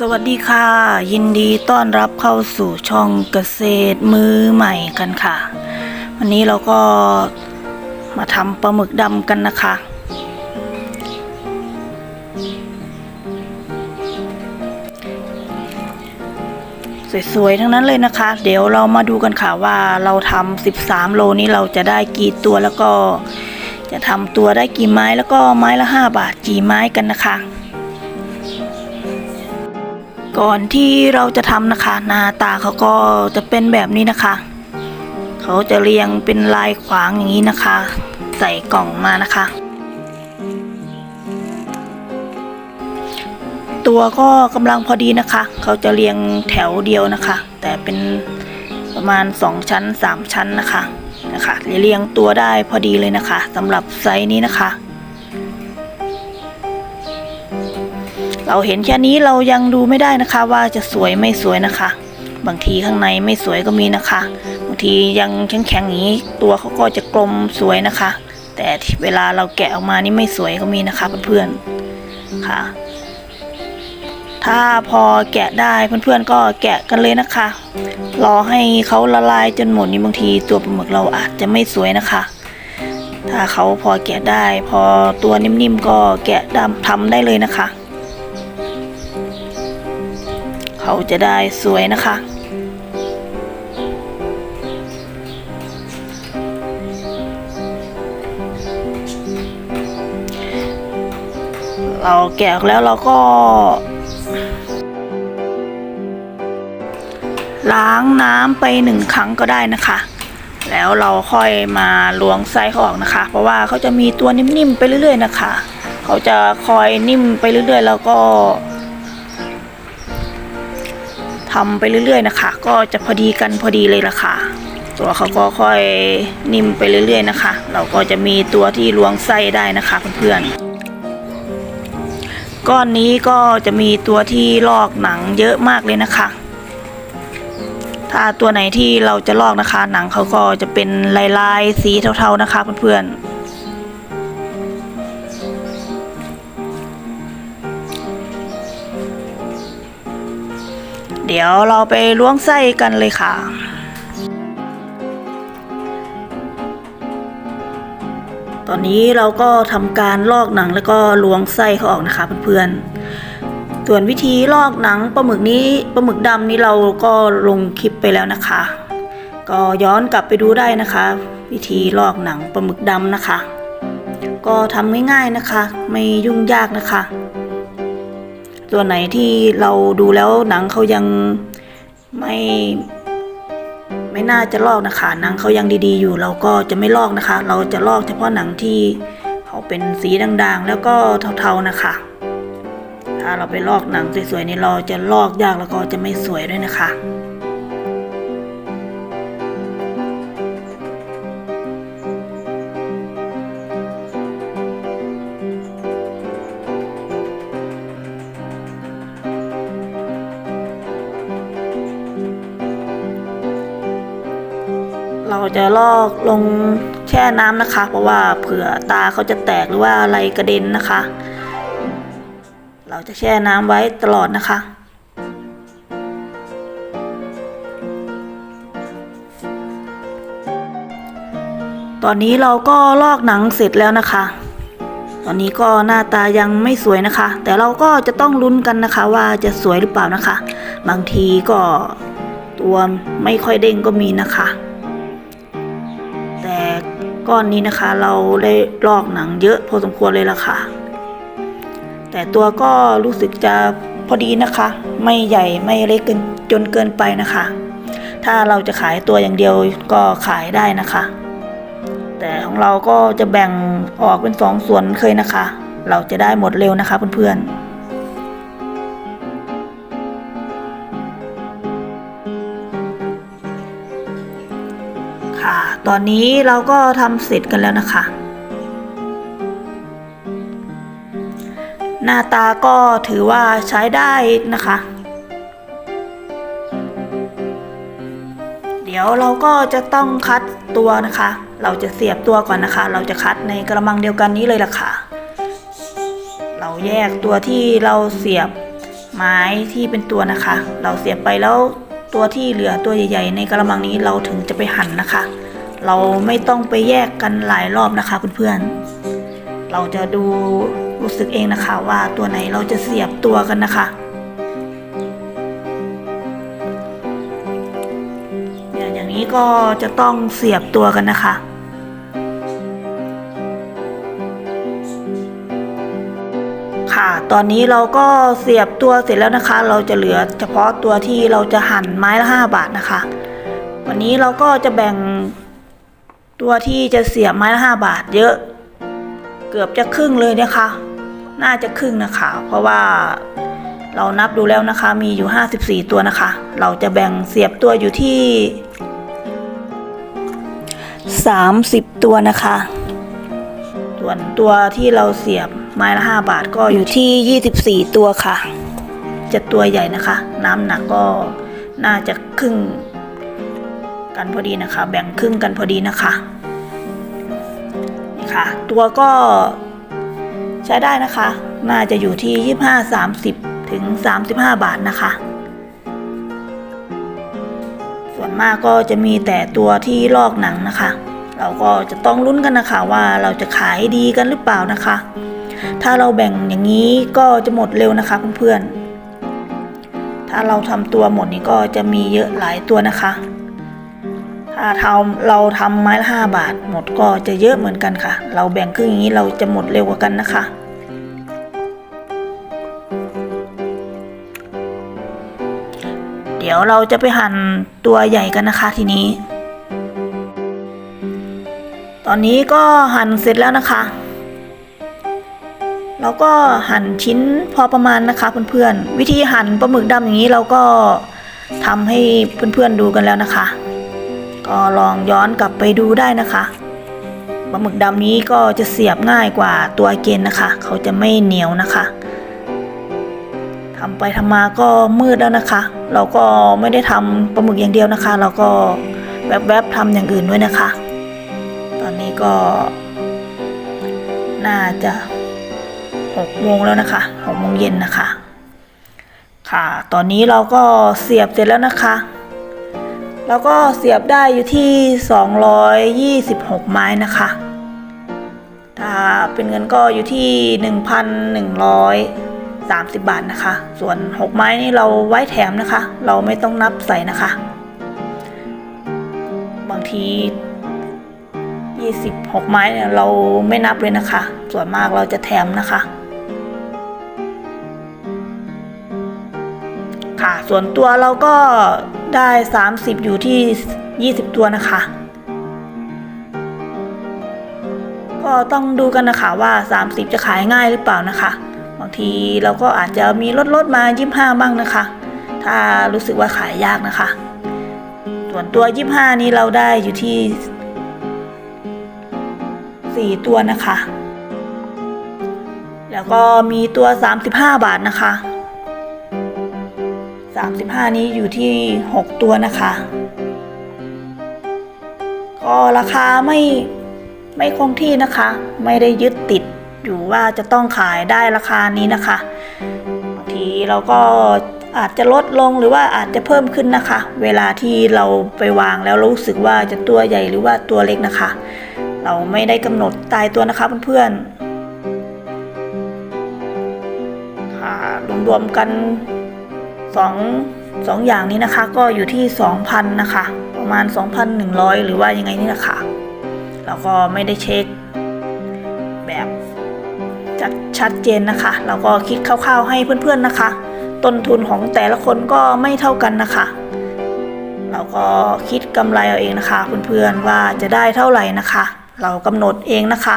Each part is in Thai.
สวัสดีค่ะ ยินดีต้อนรับเข้าสู่ช่องเกษตรมือใหม่กันค่ะ วันนี้เราก็มาทำปลาหมึกดำกันนะคะ สวยๆทั้งนั้นเลยนะคะ เดี๋ยวเรามาดูกันค่ะว่าเราทำ13 โลนี้เราจะได้กี่ตัวแล้วก็จะทำตัวได้กี่ไม้แล้วก็ไม้ละ 5 บาทกี่ไม้กันนะคะ ก่อนที่เราจะทำนะคะ หน้าตาเขาก็จะเป็นแบบนี้นะคะ เขาจะเรียงเป็นลายขวางอย่างนี้นะคะ ใส่กล่องมานะคะ ตัวก็กำลังพอดีนะคะ เขาจะเรียงแถวเดียวนะคะ แต่เป็นประมาณ 2 ชั้น 3 ชั้นนะคะนะคะเรียงตัวได้พอดีเลยนะคะสำหรับไซส์นี้นะคะ เราเห็นแค่นี้เรายังดูไม่ได้นะคะ ว่าจะสวยไม่สวยนะคะ บางทีข้างในไม่สวยก็มีนะคะ บางทียังแข็งๆอย่างนี้ตัวเขาก็จะกลมสวยนะคะ แต่เวลาเราแกะออกมานี่ไม่สวยก็มีนะคะเพื่อนๆค่ะ ถ้าพอแกะได้เพื่อนๆก็แกะกันเลยนะคะ รอให้เขาละลายจนหมดนี่บางทีตัวปลาหมึกเราอาจจะไม่สวยนะคะถ้าเขาพอแกะได้ พอตัวนิ่มๆก็แกะดำทำได้เลยนะคะ เขาจะได้สวยนะคะ เราแกะออกแล้วเราก็ ล้างน้ำไปหนึ่งครั้งก็ได้นะคะ แล้วเราค่อยมาล้วงไส้เขาออกนะคะ เพราะว่าเขาจะมีตัวนิ่มๆไปเรื่อยๆนะคะ เขาจะคอยนิ่มไปเรื่อยๆ แล้วก็ ทำไปเรื่อยๆนะคะ ก็จะพอดีกันพอดีเลยละค่ะ ตัวเขาก็ค่อยนิ่มไปเรื่อยๆนะคะ เราก็จะมีตัวที่ล้วงไส้ได้นะคะเพื่อนๆก้อนนี้ก็จะมีตัวที่ลอกหนังเยอะมากเลยนะคะ ถ้าตัวไหนที่เราจะลอกนะคะ หนังเขาก็จะเป็นลายๆสีเทาๆนะคะเพื่อนๆ เดี๋ยวเราไปล้วงไส้กันเลยค่ะ ตอนนี้เราก็ทำการลอกหนังแล้วก็ล้วงไส้เขาออกนะคะเพื่อนๆ ส่วนวิธีลอกหนังปลาหมึกนี้ปลาหมึกดำนี้เราก็ลงคลิปไปแล้วนะคะ ก็ย้อนกลับไปดูได้นะคะ วิธีลอกหนังปลาหมึกดำนะคะ ก็ทำง่ายๆนะคะ ไม่ยุ่งยากนะคะ ตัวไหนที่เราดูแล้วหนังเขายังไม่ ไม่น่าจะลอกนะคะหนังเขายังดีๆอยู่ เราก็จะไม่ลอกนะคะ เราจะลอกเฉพาะหนังที่เขาเป็นสีด่างๆ แล้วก็เทาๆนะคะ ถ้าเราไปลอกหนังสวยๆนี่เราจะลอกยากแล้วก็จะไม่สวยด้วยนะคะ เราจะลอกลงแช่น้ำนะคะ เพราะว่าเผื่อตาเขาจะแตกหรือว่าอะไรกระเด็นนะคะ เราจะแช่น้ำไว้ตลอดนะคะตอนนี้เราก็ลอกหนังเสร็จแล้วนะคะ ตอนนี้ก็หน้าตายังไม่สวยนะคะ แต่เราก็จะต้องลุ้นกันนะคะ ว่าจะสวยหรือเปล่านะคะ บางทีก็ตัวไม่ค่อยเด้งก็มีนะคะ ก้อนนี้นะคะ เราได้ลอกหนังเยอะพอสมควรเลยล่ะค่ะ แต่ตัวก็รู้สึกจะพอดีนะคะ ไม่ใหญ่ไม่เล็กเกินจนเกินไปนะคะ ถ้าเราจะขายตัวอย่างเดียวก็ขายได้นะคะ แต่ของเราก็จะแบ่งออกเป็นสองส่วนเคยนะคะ เราจะได้หมดเร็วนะคะเพื่อนๆ ค่ะ ตอนนี้เราก็ทำเสร็จกันแล้วนะคะ หน้าตาก็ถือว่าใช้ได้นะคะ เดี๋ยวเราก็จะต้องคัดตัวนะคะ เราจะเสียบตัวก่อนนะคะ เราจะคัดในกระมังเดียวกันนี้เลยล่ะค่ะ เราแยกตัวที่เราเสียบไม้ที่เป็นตัวนะคะ เราเสียบไปแล้ว ตัวที่เหลือตัวใหญ่ ๆ ในกระมังนี้เราถึงจะไปหั่นนะคะ เราไม่ต้องไปแยกกันหลายรอบนะคะเพื่อนๆเราจะดูรู้สึกเองนะคะ ว่าตัวไหนเราจะเสียบตัวกันนะคะเนี่ยอย่างนี้ก็จะต้องเสียบตัวกันนะคะ ตอนนี้เราก็เสียบตัวเสร็จแล้วนะคะ เราจะเหลือเฉพาะตัวที่เราจะหั่นไม้ละ 5 บาทนะคะ วันนี้เราก็จะแบ่งตัวที่จะเสียบไม้ละ 5 บาทเยอะ เกือบจะครึ่งเลยนะคะ น่าจะครึ่งนะคะ เพราะว่าเรานับดูแล้วนะคะ มีอยู่ 54 ตัวนะคะ เราจะแบ่งเสียบตัวอยู่ที่ 30 ตัวนะคะ ส่วนตัวที่เราเสียบ ไม้ละ 5 บาทก็อยู่ที่ 24 ตัวค่ะ จะตัวใหญ่นะคะ น้ำหนักก็น่าจะครึ่งกันพอดีนะคะ แบ่งครึ่งกันพอดีนะคะนี่ค่ะ ตัวก็ใช้ได้นะคะ น่าจะอยู่ที่ 25 30 ถึง 35 บาทนะคะ ส่วนมากก็จะมีแต่ตัวที่ลอกหนังนะคะ เราก็จะต้องลุ้นกันนะคะว่าเราจะขายดีกันหรือเปล่านะคะ ถ้าเราแบ่งอย่างนี้ก็จะหมดเร็วนะคะเพื่อนๆ ถ้าเราทำตัวหมดนี่ก็จะมีเยอะหลายตัวนะคะ ถ้าทำเราทำไม้ละห้าบาท หมดก็จะเยอะเหมือนกันค่ะ เราแบ่งครึ่งอย่างนี้เราจะหมดเร็วกว่ากันนะคะเดี๋ยวเราจะไปหั่นตัวใหญ่กันนะคะทีนี้ ตอนนี้ก็หั่นเสร็จแล้วนะคะ เราก็หั่นชิ้นพอประมาณนะคะเพื่อนๆ วิธีหั่นปลาหมึกดำอย่างนี้เราก็ทำให้เพื่อนๆดูกันแล้วนะคะ ก็ลองย้อนกลับไปดูได้นะคะปลาหมึกดำนี้ก็จะเสียบง่ายกว่าตัวเกนนะคะ เขาจะไม่เหนียวนะคะทำไปทำมาก็มืดแล้วนะคะ เราก็ไม่ได้ทำปลาหมึกอย่างเดียวนะคะ เราก็แวบๆทำอย่างอื่นด้วยนะคะ ตอนนี้ก็น่าจะ หกโมงแล้วนะคะหกโมงเย็นนะคะ ค่ะ ตอนนี้เราก็เสียบเสร็จแล้วนะคะ แล้วก็เสียบได้อยู่ที่ 226 ไม้นะคะ ถ้าเป็นเงินก็อยู่ที่ 1,130 บาทนะคะ ส่วน 6 ไม้นี่เราไว้แถมนะคะ เราไม่ต้องนับใส่นะคะ บางที26 ไม้เนี่ยเราไม่นับเลยนะคะ ส่วนมากเราจะแถมนะคะ ค่ะ ส่วนตัวเราก็ได้ 30 อยู่ที่ 20 ตัวนะคะ ก็ต้องดูกันนะคะว่า 30 จะขายง่ายหรือเปล่านะคะ บางทีเราก็อาจจะมีลดลดมา 25 บ้างนะคะ ถ้ารู้สึกว่าขายยากนะคะ ส่วนตัว 25 นี้เราได้อยู่ที่ 4 ตัวนะคะ แล้วก็มีตัว 35 บาทนะคะ 35 นี้อยู่ที่ 6 ตัวนะคะ ก็ราคาไม่ไม่คงที่นะคะ ไม่ได้ยึดติดอยู่ว่าจะต้องขายได้ราคานี้นะคะบางทีเราก็อาจจะลดลงหรือว่าอาจจะเพิ่มขึ้นนะคะ เวลาที่เราไปวางแล้วรู้สึกว่าจะตัวใหญ่หรือว่าตัวเล็กนะคะ เราไม่ได้กำหนดตายตัวนะคะเพื่อนๆค่ะรวมๆกัน สองสองอย่างนี้นะคะ ก็อยู่ที่ 2,000 นะคะ ประมาณ 2,100 หรือว่ายังไงนี่แหละค่ะเราก็ไม่ได้เช็คแบบจัดชัดเจนนะคะ เราก็คิดคร่าวๆให้เพื่อนๆนะคะ ต้นทุนของแต่ละคนก็ไม่เท่ากันนะคะ เราก็คิดกำไรเอาเองนะคะ เพื่อนๆว่าจะได้เท่าไหร่นะคะ เรากำหนดเองนะคะ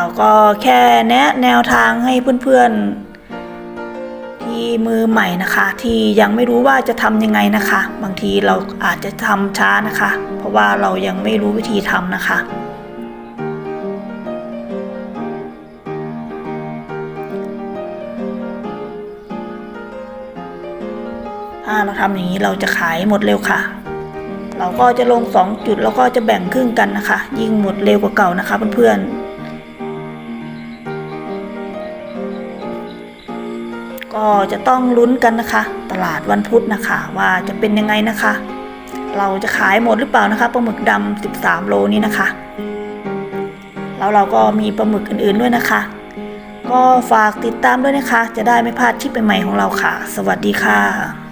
เราก็แค่แนะแนวทางให้เพื่อนๆ ที่มือใหม่นะคะ ที่ยังไม่รู้ว่าจะทำยังไงนะคะ บางทีเราอาจจะทำช้านะคะ เพราะว่าเรายังไม่รู้วิธีทำนะคะถ้าเราทำอย่างนี้เราจะขายหมดเร็วค่ะ เราก็จะลง 2 จุดแล้วก็จะแบ่งครึ่งกันนะคะ ยิ่งหมดเร็วกว่าเก่านะคะเพื่อนๆ ก็จะต้องลุ้นกันนะคะ ตลาดวันพุธนะคะ ว่าจะเป็นยังไงนะคะ เราจะขายหมดหรือเปล่านะคะปลาหมึกดำ13 โลนี้นะคะ แล้วเราก็มีปลาหมึกอื่นๆด้วยนะคะ ก็ฝากติดตามด้วยนะคะ จะได้ไม่พลาดคลิปใหม่ๆของเราค่ะ สวัสดีค่ะ